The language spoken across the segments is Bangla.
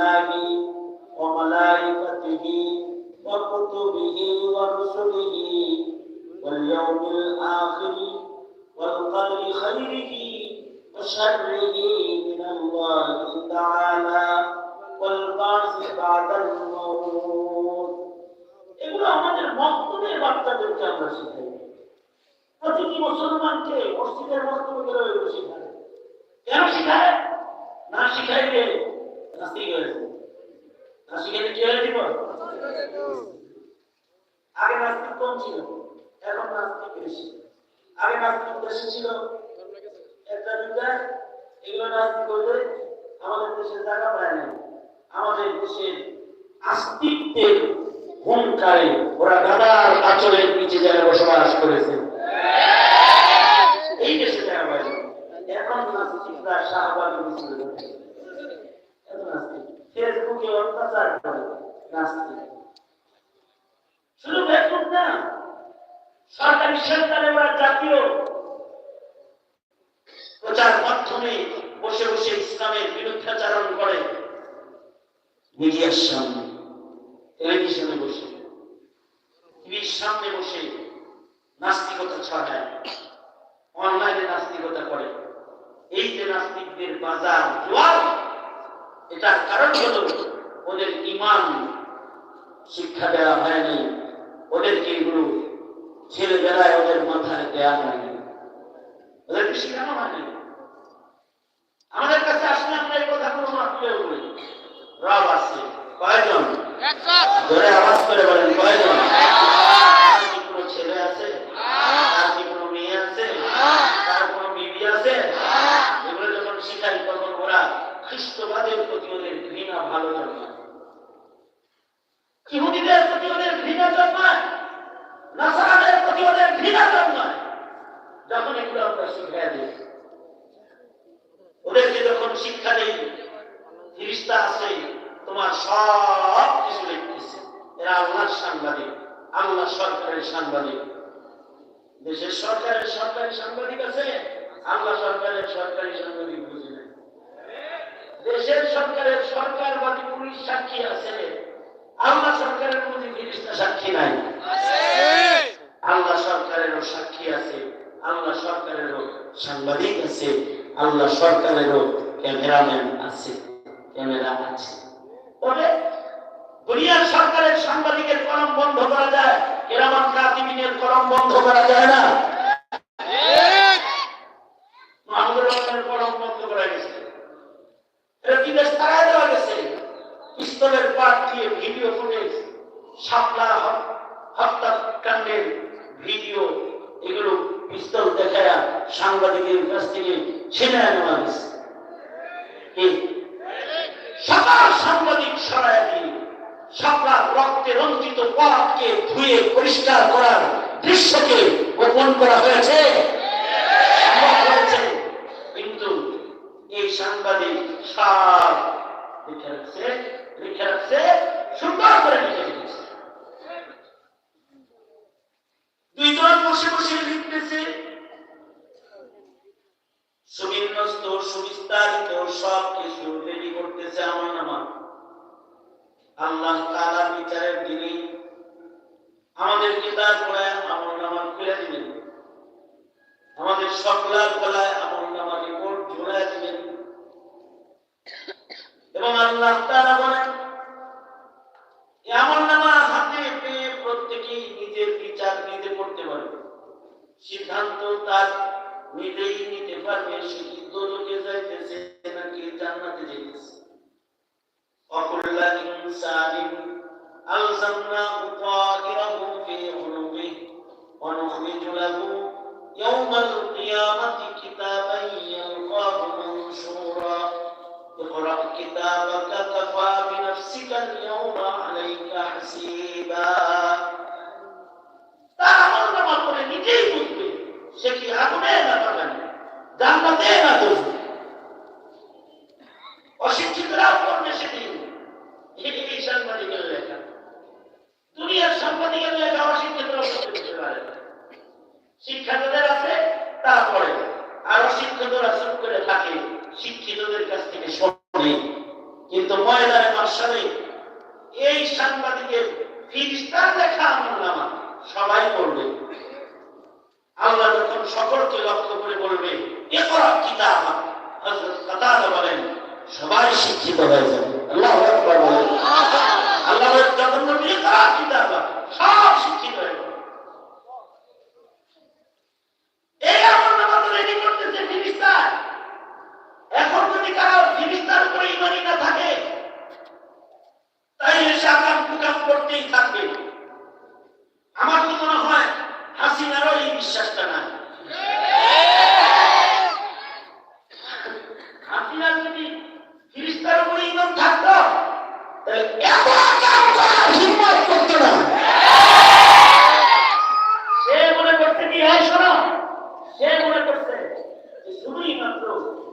আমান্তু বিল্লাহি ওয়া মালাইকাতিহি ওয়া কুতুবিহি ওয়া রুসুলিহি ওয়াল ইয়াউমিল আখির ওয়াল কদরি খাইরিহি ওয়া শাররিহি মিনাল্লাহি তাআলা ওয়াল বা'সি বা'দাল মাউত এগুলো আমাদের মক্তবের বাচ্চাদেরকে আমরা শিখাই প্রতিটি মুসলমানকে মসজিদের মক্তবে গেলে এগুলো শিখায় কেন শিখায় না শিখাইলে এগুলো আমাদের জায়গা পায় না আমাদের দেশের আস্তিত্বের হুঙ্কারে ওরা দাদার আচরের নিচে যারা বসবাস করেছে এই দেশে যারা পায় না। এখন নাস্তিকরা শাহবাগ মিছিল করে। এত নাস্তিক। ফেসবুকে অত্যাচার করে নাস্তিক শুধু ফেসবুক না, সরকারি সরকার এবার জাতীয় প্রচার মাধ্যমে বসে বসে ইসলামের বিরুদ্ধাচারণ করে। মিডিয়ার সামনে, টেলিভিশনে বসে, টিভির সামনে বসে নাস্তিকতা ছড়ায়, অনলাইনে নাস্তিকতা করে। এই যে নাস্তিকদের বাজার জোয়ার, এটার কারণ হলো ওদের ইমান শিক্ষা দেওয়া হয়নি। ওদেরকে এগুলো ছেলেবেলায় ওদের মাথায় দেওয়া হয়নি। ওদেরকে শেখানো হয়নি। আমাদের কাছে আসলে আমরা এই কথা কোনো মাত্রেও বলি রব আছে। কয়জন? ধরে আওয়াজ করে বলেন কয়জন? কোনো ছেলে আছে? তার কি কোনো মেয়ে আছে? তার কোনো বিবি আছে? এগুলো যখন শিখাই তখন ওরা খ্রিস্টবাদের প্রতি ওদের ঘৃণা ভালো জন্মায় ইহুদিদের প্রতি ওদের ঘৃণা জন্মায়, নাসারাদের প্রতি ওদের ঘৃণা জন্মায়। যখন এগুলো আমরা শিখাই দিই, ওদেরকে যখন শিক্ষা দেই, ফিরিস্তা আছে, তোমার সব কিছু লিখতেছে এরা আল্লাহর সাংবাদিক, আল্লাহ সরকারের সাংবাদিক। দেশের সরকারের সরকারি সাংবাদিক আছে, আল্লাহ সরকারের সরকারি সাংবাদিক বুঝি দেশের সরকারের সরকার সরকারবাদী পুলিশ সাক্ষী আছে। আল্লাহ সরকারের প্রতি ফিরিস্তা সাক্ষী নাই। আল্লাহ সরকারেরও সাক্ষী আছে, আল্লাহ সরকারেরও সাংবাদিক আছে, আল্লাহ সরকারেরও ক্যামেরাম্যান আছে, ক্যামেরা আছে। তবে দুনিয়ার সরকারের সাংবাদিকের কলম বন্ধ করা যায়, কেরামান কাতিমিনের কলম বন্ধ করা যায় না মাহমুদুর রহমানের কলম বন্ধ করা গেছে এটা কি দেশ তাড়ায় দেওয়া গেছে পিস্তলের পাট দিয়ে ভিডিও ফুটেজ শাপলা হ- হত্যাকাণ্ডের ভিডিও এগুলো পিস্তল দেখায়া সাংবাদিকের কাছ থেকে ছিনে নেওয়া গেছে কি? সকল সাংবাদিক সরাই দিয়ে রক্তে রঞ্জিত পথকে ধুয়ে পরিষ্কার করার দৃশ্যকে গোপন করা হয়েছে? কিন্তু এই সাংবাদিক সব লিখে রাখছে লিখে রাখছে, সুন্দর করে লিখে দুইজন বসে বসে লিখতেছে। সুবিন্যস্ত, সুবিস্তারিত সব কিছু রেডি করতেছে আমার নামা। আল্লাহ তাআলা বিচারের দিনে আমাদের কিতাব পড়ায় আমল নামা খুলে দিবেন। আমাদের সকলার গলায় আমল নামা রিপোর্ট জোড়ায় দিবেন। এবং আল্লাহ তাআলা বলেন আমল নামা হাতে পেয়ে প্রত্যেকেই নিজের বিচার নিজে করতে পারবে সিদ্ধান্ত তার নিজেই নিতে পারবে, সে কি দোজকে যাইতেছে নাকি জান্নাতে যাইতেছে। وكل إنسان ألزمناه طائره في عنقه ونخرج له يوم القيامة كتابا يلقاه منشورا اقرأ كتابك كفى بنفسك اليوم عليك حسيبا তার আমল নামা করে নিজেই বুঝবে সে কি আগুনে না বাগানে জান্নাতে না বুঝবে শিক্ষা যাদের আছে তারা পড়ে আর অশিক্ষিতরা চুপ করে থাকে, শিক্ষিতদের কাছ থেকে শোনে কিন্তু ময়দানে মার্শালে এই সাংবাদিকের ফিরিস্তার লেখা আমার নামা, সবাই পড়বে। আল্লাহ যখন সকলকে লক্ষ্য করে বলবে, এ এরপর কিতাব। কাতাদা বলেন, সবাই শিক্ষিত হয়ে যাবে আল্লাহু আকবার বলেন আল্লাহ যখন বলবে এরপর কিতাব সব শিক্ষিত হয়ে যাবে এই আমল নামা তো রেডি করতেছে ফিরিস্তার এখন যদি কারও ফিরিস্তার উপরে ইমানি না থাকে তাইলে সে আকাম কুকাম করতেই থাকবে আমার তো মনে হয় হাসিনারও এই বিশ্বাসটা নাই হাসিনার যদি ফিরিস্তার উপরে ইমান থাকতো তাহলে এত কাম করার হিম্মত করতো না সে মনে করতে কি হয় শোনো সে মনে করছে যে শুধুই মাত্র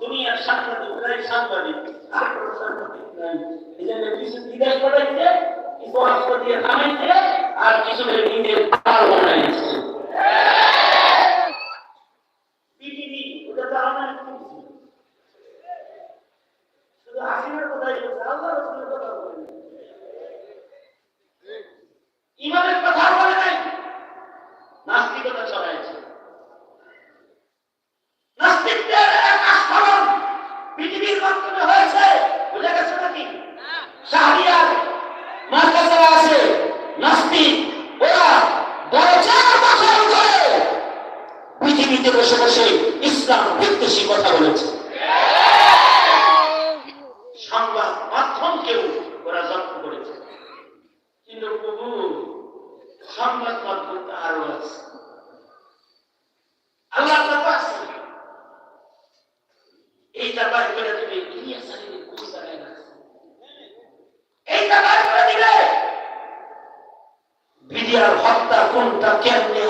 দুনিয়ার সাংবাদিকরাই সাংবাদিক আর কোনো সাংবাদিক নাই এই জন্য কিছু বিদেশ পাঠাইছে কিছু অস্ত্র দিয়ে থামাইছে আর কিছু নিজের পাল বানাইছে পিটিভি ওটা তো আমার কিছু শুধু হাসিনার কথাই বলছে আল্লাহ রসুলের কথা বলে নাই। ইমানের কথা বলে নাই নাস্তিকতা ছড়াইছে নাস্তিকদের এক আস্ফালন পৃথিবীর মাধ্যমে হয়েছে বুঝে গেছে নাকি শাহরিয়ার মার্কাসারা আছে নাস্তিক ওরা বড় পৃথিবীতে বসে বসে ইসলাম বিদ্বেষী কথা বলেছে। সংবাদ মাধ্যমকেও ওরা জব্দ করেছে। কিন্তু প্রভু, সংবাদ মাধ্যমটা আরও আছে। আল্লাহ এইটা বাইর করে দিবে ইলিয়াস আলীর কোন জায়গায় রাখছে এইটা বাইর করে দিবে বিডিআর হত্যা কোনটা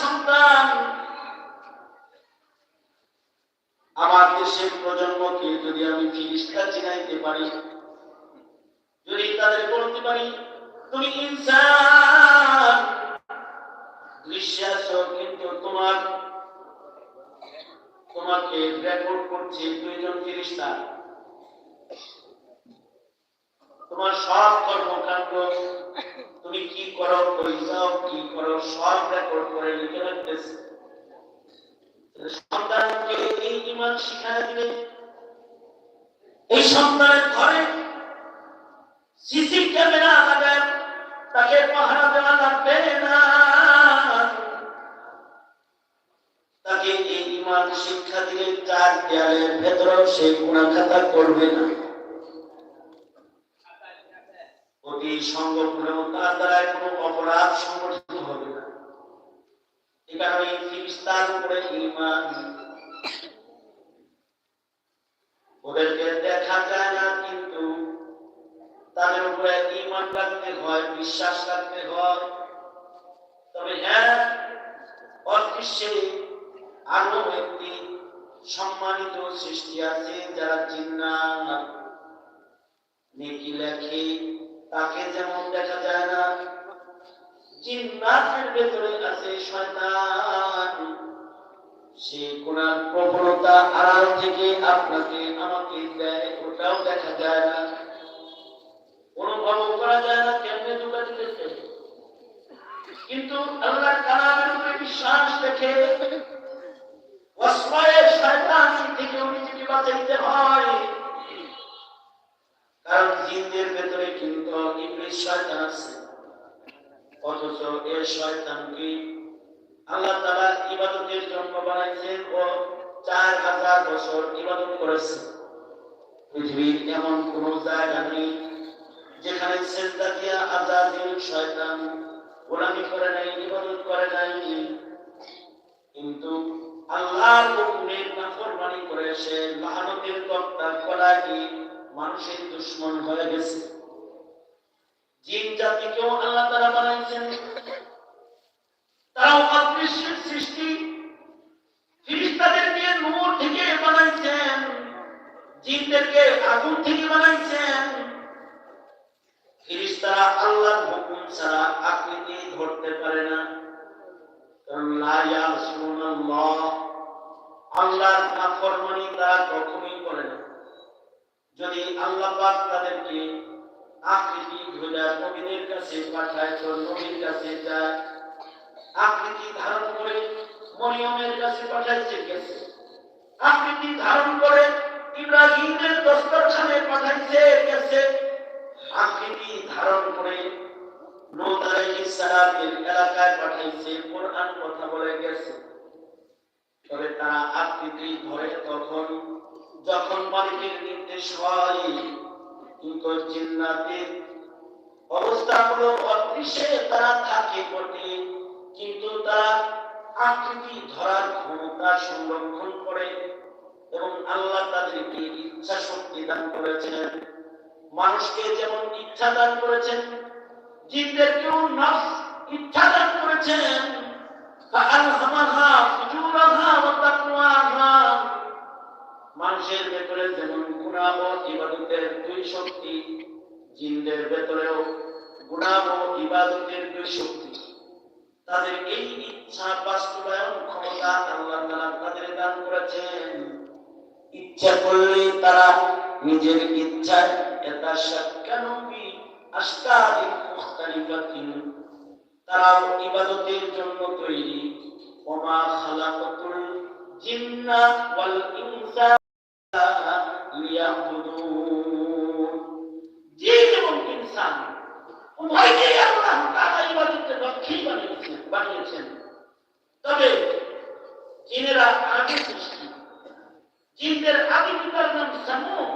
সন্তান। আমার দেশের প্রজন্মকে যদি আমি ফিরিস্তা চিনাইতে পারি, যদি তাদের বলতে পারি, তুমি ইনসান, বিশ্বাস কিন্তু তোমার, তোমাকে রেকর্ড করছে দুইজন ফিরিস্তা তোমার সব কর্মকাণ্ড তুমি কি করো? কই কি করো? সব রেকর্ড করে লিখে রাখতেছে। সন্তানকে এই ইমান দিলে এই সন্তানের ঘরে সিসি ক্যামেরা লাগায় তাকে পাহারা দেওয়া লাগবে না। তাকে এই ইমান শিক্ষা দিলে চার দেয়ালের ভেতরেও সে গুণাখাতা করবে না। অতি সঙ্গপূর্ণ তার দ্বারা কোনো অপরাধ সংগঠিত হবে না। এ কারণে ফিরিস্তার উপরে ইমান ওদেরকে দেখা যায় না, কিন্তু তাদের উপরে ইমান রাখতে হয়, বিশ্বাস রাখতে হয়। তবে হ্যাঁ অদৃশ্যে আরও একটি সম্মানিত সৃষ্টি আছে, যারা জিন্নাত, নেকি লেখে তাকে যেমন দেখা যায় না, জিন্নাতের ভেতরে আছে শয়তান। সে কোনার প্রবণতা আড়াল থেকে আপনাকে, আমাকে দেয়, ওটাও দেখা যায় না। অনুভব করা যায় না, কেমনে দুটা দিতেছে? কিন্তু আল্লাহ কালামের উপরে বিশ্বাস রেখে অস্ময়ের শয়তান থেকে নিজেকে বাঁচাইতে হয়। জিনদের ভেতরে কিন্তু ইবলিস শয়তান আছে। অথচ এ শয়তানকে আল্লাহ তাআলা ইবাদতের জন্য বানাইছেন ও চার হাজার বছর ইবাদত করেছে। পৃথিবীর এমন কোন জায়গা নেই যেখানে সেজদা দিয়া আজাদিল শয়তান গোলামি করে নাই, ইবাদত করে নাই। কিন্তু আল্লাহর হুকুমের নাফরমানি করে সে লাহানতের কর্তা কলাগি মানুষের দুশ্মন হয়ে গেছে। জিন জাতিকেও আল্লাহ তারা বানাইছেন। তারাও অদৃশ্যের সৃষ্টি। ফিরিস্তাদের দিয়ে নূর থেকে বানাইছেন। জিনদেরকে আগুন থেকে বানাইছেন। ফিরিস্তারা আল্লাহর হুকুম ছাড়া আকৃতি ধরতে পারে না। কারণ লা ইয়াসুনাল্লাহ আল্লাহর নাফরমানি তারা কখনোই করে না। যদি আল্লাহ পাক তাদেরকে আকৃতি ধরে নবীদের কাছে পাঠায়, তো নবীর কাছে যায়। আকৃতি ধারণ করে মরিয়মের কাছে পাঠাইছে গেছে আকৃতি ধারণ করে ইব্রাহিমের দস্তরখানে পাঠাইছে গেছে আকৃতি ধারণ করে লূত আলাইহিস এলাকায় পাঠাইছে কোরআন কথা বলে গেছে। তবে তারা আকৃতি ধরে তখন যখন মালিকের নির্দেশ হয় কিন্তু জিন্নাতের অবস্থাগুলো অদৃশ্যে তারা থাকে বটে কিন্তু তারা আকৃতি ধরার ক্ষমতা সংরক্ষণ করে এবং আল্লাহ তাদেরকে ইচ্ছা শক্তি দান করেছেন মানুষকে যেমন ইচ্ছা দান করেছেন জিনদেরকেও নফস ইচ্ছা দান করেছেন فألهمها فجورها وتقواها মানুষের ভেতরে যেমন গুণাহ ইবাদতের দুই শক্তি, জিনদের ভেতরেও গুণাহ ইবাদতের দুই শক্তি। তাদের এই ইচ্ছা বাস্তবায়ন ক্ষমতা আল্লাহ তাদের দান করেছেন। ইচ্ছা করলে তারা নিজের ইচ্ছায় এটা মুখতালিফাতিন? ইবাদতের জন্য তৈরি। ওমা খালাকাতুল জিন্না ওয়াল ইনসা উভয়কেই আল্লাহ তাআলা ইবাদতের লক্ষ্যে বানিয়েছেন বানিয়েছেন তবে জিনেরা আগে সৃষ্টি জিনদের আদি পিতার নাম সামুন